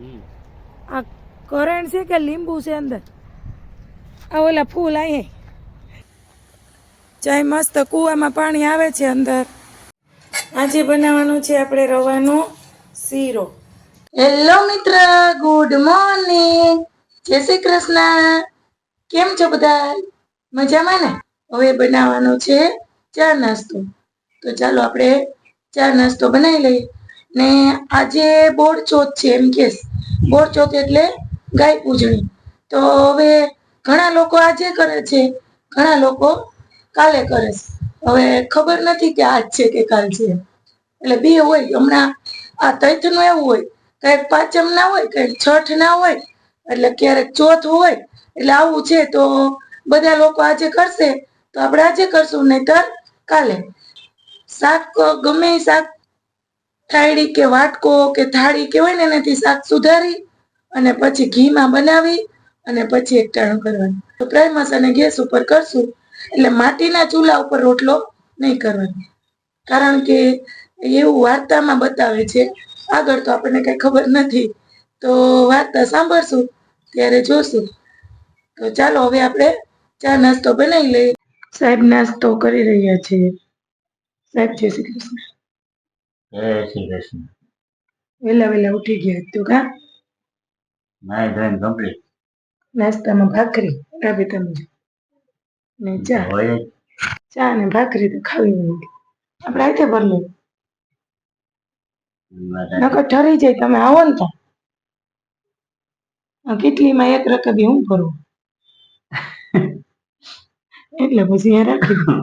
આ કરણ છે કે લીંબુ છે અંદર? આ ઓલા ફૂલ અહીં ચાય મસ્ત, કૂવામાં પાણી આવે છે અંદર. આજે બનાવવાનું છે આપણે રવાનો શીરો. હેલો મિત્ર. ગુડ મોર્નિંગ જય શ્રી કૃષ્ણ. કેમ છો બધા? મજામાં ને? હવે બનાવવાનો છે ચા નાસ્તો. તો ચાલો આપણે ચા નાસ્તો બનાવી લઈએ. ને આજે બોર્ડ ચોથ છે, એમ કેસ બોડ ચોથ એટલે ગાય પૂજણી. તો હવે ઘણા લોકો આજે કરે છે, ઘણા લોકો કાલે કરે છે. હવે ખબર નથી કે આજ છે કે કાલ છે. એટલે બે હોય, હમણાં આ તૈથનું એવું હોય, કંઈક પાંચમ ના હોય, કંઈક છઠ ના હોય, એટલે ક્યારેક ચોથ હોય, એટલે આવું છે તો બધા લોકો આજે કરશે, તો આપણે આજે કરશું, નહીતર કાલે. શાક ગમે શાક થાળી કે વાટકો કે થાળી કહેવાય ને એનાથી શાક સુધારી અને પછી ઘીમાં બનાવી અને પછી એકટાણું કરવાનું. તો પ્રાઇમસ અને ગેસ ઉપર કરશું. એટલે માટીના ચૂલા ઉપર રોટલો નહીં કરવાનો. કારણ કે એવું વાર્તામાં બતાવે છે. આગળ તો આપણને કઈ ખબર નથી. તો વાર્તા સાંભળશું, ત્યારે જોશું. તો ચાલો હવે આપણે ચા નાસ્તો બનાવી લઈએ. સાહેબ નાસ્તો કરી રહ્યા છે. સાહેબ, જય શ્રી કૃષ્ણ. જય શ્રી કૃષ્ણ. વેલા વેલા ઉઠી ગયા તો કા? ધોઈને કમ્પ્લીટ નાસ્તામાં ભાખરી રાબેતા મુજબ ને ચા. ચા ને ભાખરી તો ખાવી નથી આપણે વાત નકર ઠરી જાય તમે આવો ને તો. આ કેટલીમાં એક રકબી હું ભરું? એટલે પછી અહીંયા રાખી દઉં.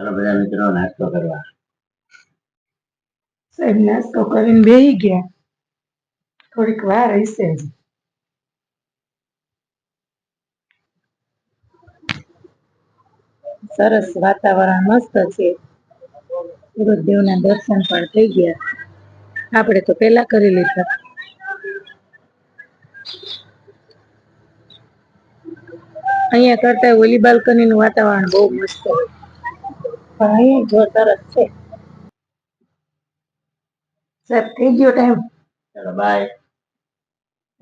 ચાલો બધા મિત્રો નાસ્તો કરવા. સાહેબ, નાસ્તો કરીને બેહી ગયા. થોડીક વાર હશે સરસ વાતાવરણ, મસ્ત છે. ગુરુદેવના દર્શન પણ થઈ ગયા. આપણે તો પેલા કરી લીધા. અહીંયા કરતા ઓલી બાલ્કની નું વાતાવરણ બહુ મસ્ત હોય. પણ જોરદાર જ છે. સાહેબ થઈ ગયો ટાઈમ ચલો બાય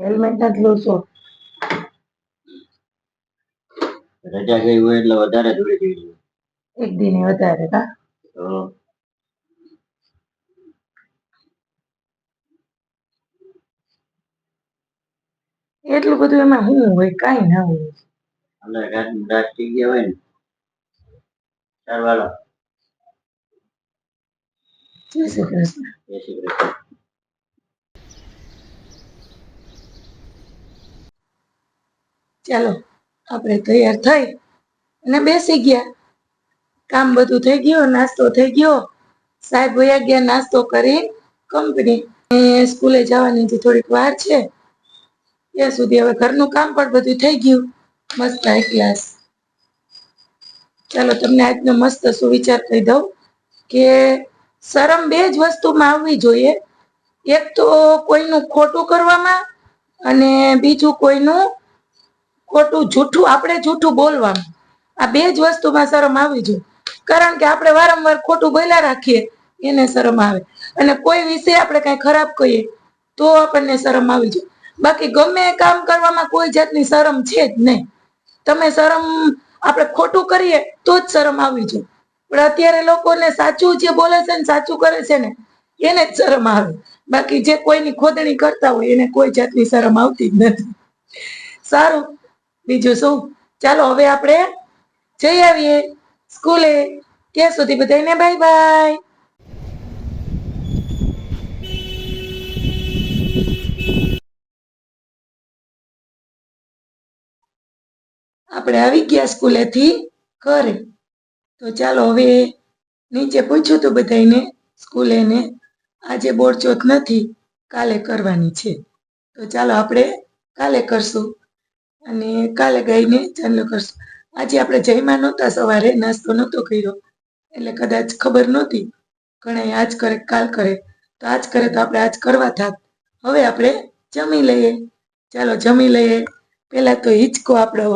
હેલ્મેટ નથી લો છો રજા ગઈ હોય એટલે વધારે દોડી જઈ એક દિને વધારે કા એટલું બધું એમાં શું હોય કઈ ના હોય. રાત રાત થઈ ગયા હોય ને? વાલો ચાલો, આપણે તૈયાર થઈ અને બેસી ગયા. કામ બધું થઈ ગયું, નાસ્તો થઈ ગયો. સાહેબ વયા ગયા, નાસ્તો કરી કંપની સ્કૂલે જવાની જે થોડીક વાર છે. ત્યાં સુધી હવે ઘરનું કામ પણ બધું થઈ ગયું. મસ્ત હાઈ ક્લાસ ચાલો, તમને આજનો મસ્ત સુવિચાર કહી દઉં કે શરમ બે જ વસ્તુમાં આવવી જોઈએ. એક તો કોઈનું ખોટું કરવામાં અને બીજું કોઈનું ખોટું જૂઠું, આપણે જૂઠું બોલવામાં આ બે જ વસ્તુમાં શરમ આવવી જોઈએ. કારણ કે આપણે વારંવાર ખોટું બોલ્યા રાખીએ, એને શરમ આવે. અને કોઈ વિશે આપણે કાંઈ ખરાબ કહીએ, તો આપણને શરમ આવી જોઈએ બાકી ગમે કામ કરવામાં કોઈ જાતની શરમ છે જ નહીં. તમે શરમ આપણે ખોટું કરીએ, તો જ શરમ આવી જોઈએ પણ અત્યારે લોકોને સાચું જે બોલે છે ને સાચું કરે છે ને, એને જ શરમ આવે. બાકી જે કોઈની ખોદણી કરતા હોય એને કોઈ જાતની શરમ આવતી જ નથી. સારું, બીજું શું? ચાલો હવે આપણે જઈ આવીએ સ્કૂલે. ત્યાં સુધી બધાને બાય બાય. આપણે આવી ગયા સ્કૂલેથી ઘરે. તો ચાલો હવે નીચે પૂછ્યું તો બધાને સ્કૂલે ને આજે બોરચોથ નથી, કાલે કરવાની છે. તો ચાલો આપણે કાલે કરશું. અને કાલે ગાઈને ચાલુ કરશું. આજે આપણે જયમાં નહોતા, સવારે નાસ્તો નહોતો કર્યો. એટલે કદાચ ખબર નહોતી ઘણા આજ કરે, કાલ કરે. તો આજ કરે તો આપણે આજ કરવા થાત. હવે આપણે જમી લઈએ. ચાલો જમી લઈએ. પહેલાં તો હિંચકો આપણો.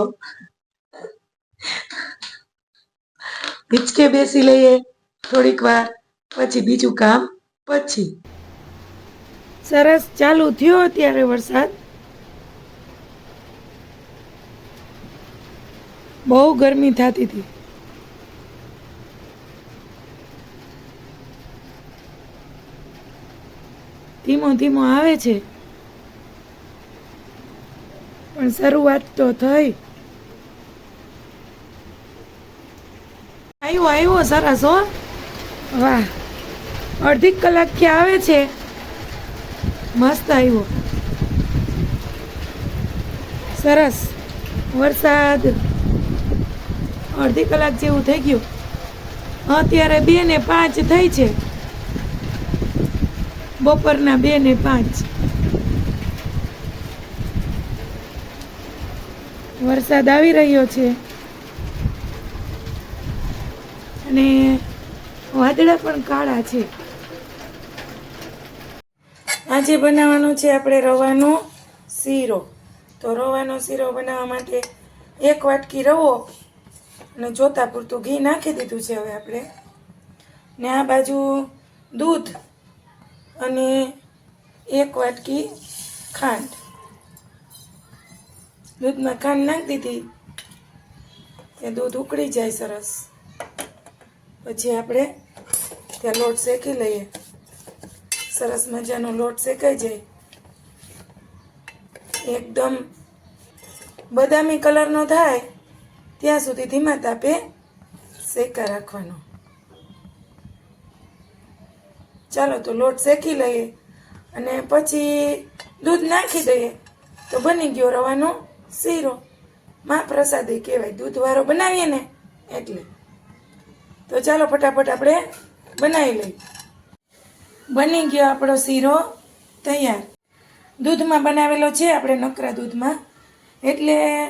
હિંચકે બેસી લઈએ થોડીક વાર, પછી બીજું કામ પછી. સરસ, ચાલુ થયો અત્યારે વરસાદ? બહુ ગરમી થતી હતી. ધીમો ધીમો આવે છે. પણ શરૂઆત તો થઈ. આવ્યો આવ્યો સરસ હો વાહ, અડધી કલાક કે આવે છે? મસ્ત આવ્યો. સરસ, વરસાદ. અડધી કલાક જેવું થઈ ગયું. અત્યારે બે ને પાંચ થઈ છે. બપોરના બે ને પાંચ. વરસાદ આવી રહ્યો છે. અને વાદળા પણ કાળા છે. આજે બનાવવાનું છે આપણે રવાનો શીરો. તો રવાનો શીરો બનાવવા માટે એક વાટકી રવો અને જોતા પૂરતું ઘી નાખી દીધું છે હવે આપણે. ને આ બાજુ દૂધ અને એક વાટકી ખાંડ. દૂધમાં ખાંડ નાખી દીધી. તે દૂધ ઉકળી જાય સરસ. પછી આપણે ત્યાં લોટ શેકી લઈએ. સરસ મજાનો લોટ શેકાઈ જાય. એકદમ બદામી કલરનો થાય, ત્યાં સુધી ધીમા તાપે શેકા રાખવાનો. ચાલો તો લોટ શેકી લઈએ અને પછી દૂધ નાખી દઈએ તો બની ગયો રવાનો શીરો. મહાપ્રસાદી કહેવાય દૂધવાળો બનાવીએ ને એટલે. તો ચાલો ફટાફટ આપણે બનાવી લઈએ. બની ગયો આપણો શીરો તૈયાર. દૂધમાં બનાવેલો છે, આપણે નકરા દૂધમાં. એટલે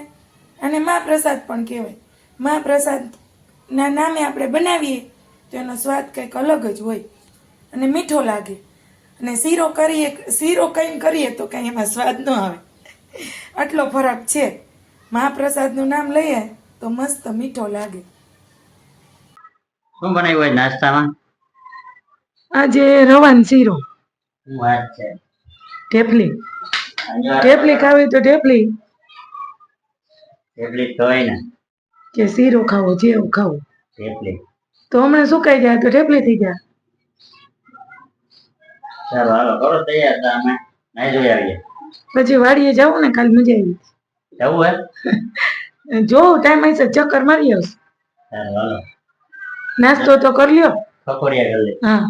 આને મહાપ્રસાદ પણ કહેવાય. મહાપ્રસાદના નામે આપણે બનાવીએ તો એનો સ્વાદ કંઈક અલગ જ હોય અને મીઠો લાગે. અને શીરો કરીએ, શીરો કંઈ કરીએ તો કંઈ એમાં સ્વાદ ન આવે. આટલો ફરક છે. મહાપ્રસાદનું નામ લઈએ તો મસ્ત મીઠો લાગે. શું બનાવ્યું હોય નાસ્તામાં? આજે રવાન શીરો. શું વાત છે? ઢેપલી. ઢેપલી ખાવી તો ઢેપલી. ઢેપલી ખવાય ને. કે શીરો ખાવો જેવું ખાવું. ઢેપલી. તો હમણાં સુકાઈ જાય તો ઢેપલી થઈ જાય. ચાલો હાલો કરો તૈયાર તો અમે નાઈ જોઈ આવીએ. પછી વાડીએ જવું ને કાલ મજા આવી. જવું હે? જો ટાઈમ હશે ચક્કર મારી આવશે. ચાલો હાલો. નાસ્તો તો કરી લ્યો. પકોડિયા કરી હા.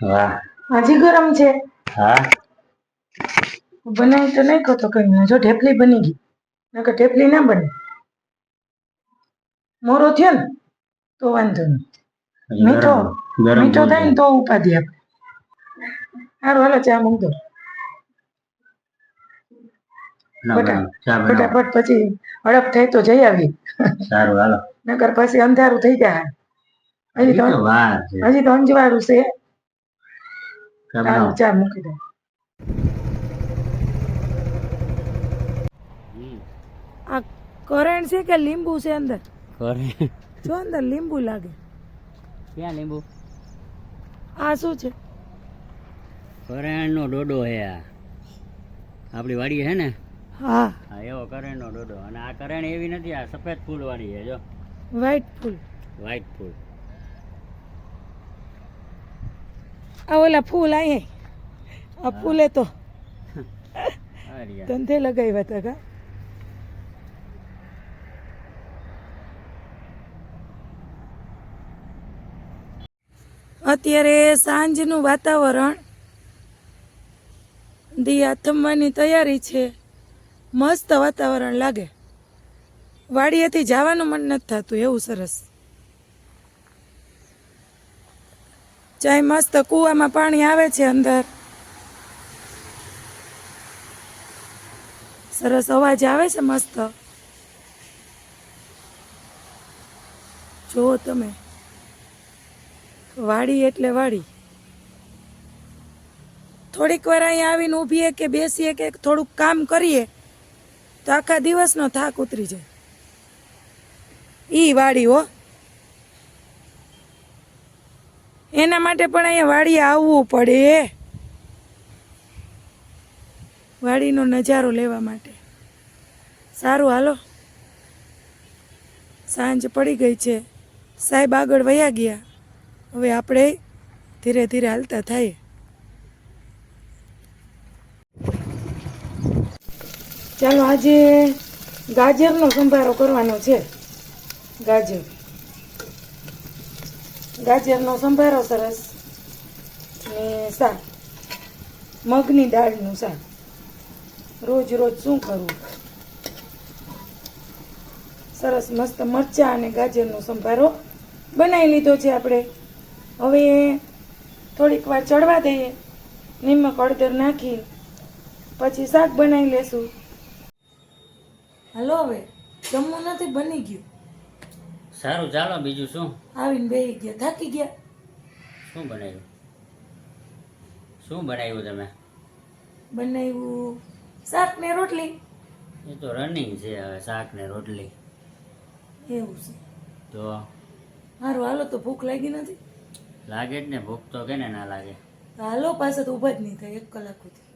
લે વાહ. હજી ગરમ છે. હા. બનાવી તો નહીં તો કઈ જો ઢેપલી બની ગઈ. નકર ઢેપલી ના બને. મોરો થયો ને તો વાંધો નહીં. મીઠો. મીઠો થાય ને તો ઉપાધિ આપે. સારું હાલો ચા. ચા બનાવો ફટાફટ પછી હડપ થઈ તો જઈ આવી. સારું હાલો. નકર પછી અંધારું થઈ જાય. હજી તો હજી તો વાર છે. હજી અંજવાળું છે. ચા મૂકી દે આ કરેણ છે કે લીંબુ છે અંદર? કરેણ. જો અંદર લીંબુ લાગે. ક્યાં લીંબુ? આ શું છે? કરેણનો ડોડો હે આ. આપણી વાડી છે ને? હા. હા એવો કરેણનો ડોડો. અને આ કરેણ એવી નથી આ સફેદ ફૂલ વાળી છે જો. વ્હાઈટ ફૂલ. વ્હાઈટ ફૂલ. આ ઓલા ફૂલ અહીંયા આ ફૂલે તો ધંધે લગાવ્યા હતા કા? અત્યારે સાંજનું વાતાવરણ. દી આથમવાની તૈયારી છે. મસ્ત વાતાવરણ લાગે. વાડીએથી જવાનું મન નથી થતું, એવું સરસ. ચાય મસ્ત કૂવામાં પાણી આવે છે અંદર. સરસ અવાજ આવે છે મસ્ત. જુઓ તમે. વાડી એટલે વાડી. થોડીક વાર અહીંયા આવીને ઊભીએ કે બેસીએ કે થોડુંક કામ કરીએ. તો આખા દિવસનો થાક ઉતરી જાય. ઈ વાડી હો એના માટે પણ અહીંયા વાડીએ આવવું પડે. વાડીનો નજારો લેવા માટે. સારું હાલો. સાંજ પડી ગઈ છે. સાહેબ આગળ વયા ગયા. હવે આપણે ધીરે ધીરે હાલતા થાય ચાલો, આજે ગાજરનો સંભારો કરવાનો છે. ગાજર. ગાજરનો સંભારો સરસ. ને શાક. મગની દાળનું શાક. રોજ રોજ શું કરવું સરસ મસ્ત મરચાં અને ગાજરનો સંભારો બનાવી લીધો છે આપણે. હવે થોડીક વાર ચડવા દઈએ. નિમક હળદર નાખી. પછી શાક બનાવી લેશું. હાલો હવે જમવું નથી બની ગયું. સારું ચાલો બીજું શું? આવીને બેસી ગયા થાકી ગયા. શું બનાવ્યું? શું બનાવ્યું તમે? બનાવ્યું શાક ને રોટલી. એ તો રનિંગ છે હવે શાક ને રોટલી. એવું છે. તો? મારું હાલો તો ભૂખ લાગી નથી? લાગે જ ને ભૂખ તો કેને ના લાગે? હાલો પાસે તો ઊભા જ નહીં થાય એક કલાક સુધી.